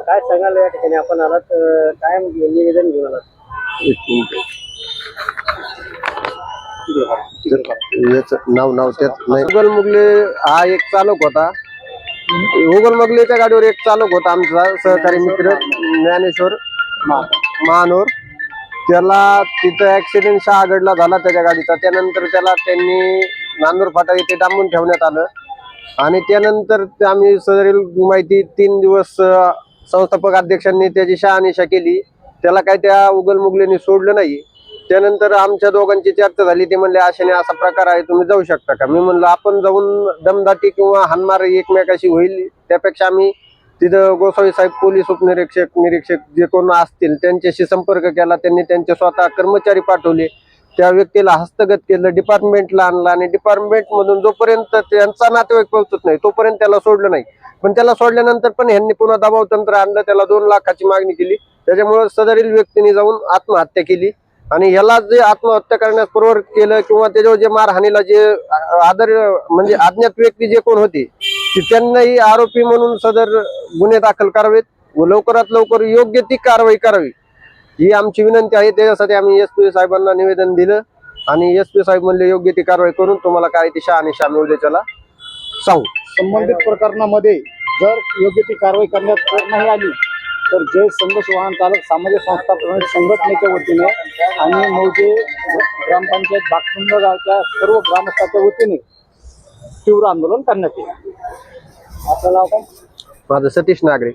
काय सांगाल या ठिकाणी? आपण आलात काय निवेदन घेऊन आलात? याच नाव नाव त्यात नाही. उगल मुगले हा एक चालक होता. उगल मुगलेच्या गाडीवर एक चालक होता आमचा सहकारी मित्र ज्ञानेश्वर महानोर त्याला तिथं ऍक्सिडेंट शहागडला झाला त्याच्या गाडीचा. त्यानंतर त्याला त्यांनी नांदूर फाटा येथे डांबून ठेवण्यात आलं. आणि त्यानंतर ते आम्ही सदरील माहिती तीन दिवस संस्थापक अध्यक्षांनी त्याची शहानिशा केली. त्याला काय त्या उगलमुगलेने सोडलं नाही. त्यानंतर आमच्या दोघांची चर्चा झाली. ते म्हणले अशाने असा प्रकार आहे तुम्ही जाऊ शकता का? मी म्हणलं आपण जाऊन दमदाटी किंवा हानमार एकमेकाशी होईल. त्यापेक्षा आम्ही तिथं गोसावी साहेब पोलीस उपनिरीक्षक निरीक्षक जे कोण असतील त्यांच्याशी संपर्क केला. त्यांनी त्यांचे स्वतः कर्मचारी पाठवले. त्या व्यक्तीला हस्तगत केलं डिपार्टमेंटला आणलं आणि डिपार्टमेंटमधून जोपर्यंत त्यांचा नातेवाईक पोहोचत नाही तोपर्यंत त्याला सोडलं नाही. पण त्याला सोडल्यानंतर पण ह्यांनी पुन्हा दबाव तंत्र आणलं त्याला दोन लाखाची मागणी केली. त्याच्यामुळे सदरील व्यक्तीने जाऊन आत्महत्या केली. आणि ह्याला जे आत्महत्या करण्यास प्रवृत्त केलं किंवा त्याच्यावर जे मारहाणीला जे आदर म्हणजे अज्ञात व्यक्ती जे कोण होते त्यांनाही आरोपी म्हणून सदर गुन्हे दाखल करावेत व लवकरात लवकर योग्य ती कारवाई करावी. ही आमची विनंती आहे त्याच्यासाठी आम्ही एस पी साहेबांना निवेदन दिलं आणि एस पी साहेब म्हणले योग्य ती कारवाई करून तुम्हाला काय ती शहानिशा आम्ही उद्याच्याला सांगू. संबंधित प्रकरणामध्ये जर योग्य ती कारवाई करण्यात नाही आली तर जय संघर्ष वाहन चालक सामाजिक संस्था संघटनेच्या वतीने आणि मौजे ग्रामपंचायत बागकुंड गावच्या सर्व ग्रामस्थांच्या वतीने तीव्र आंदोलन करण्यात येईल. आपल्याला माझं सतीश नागरे.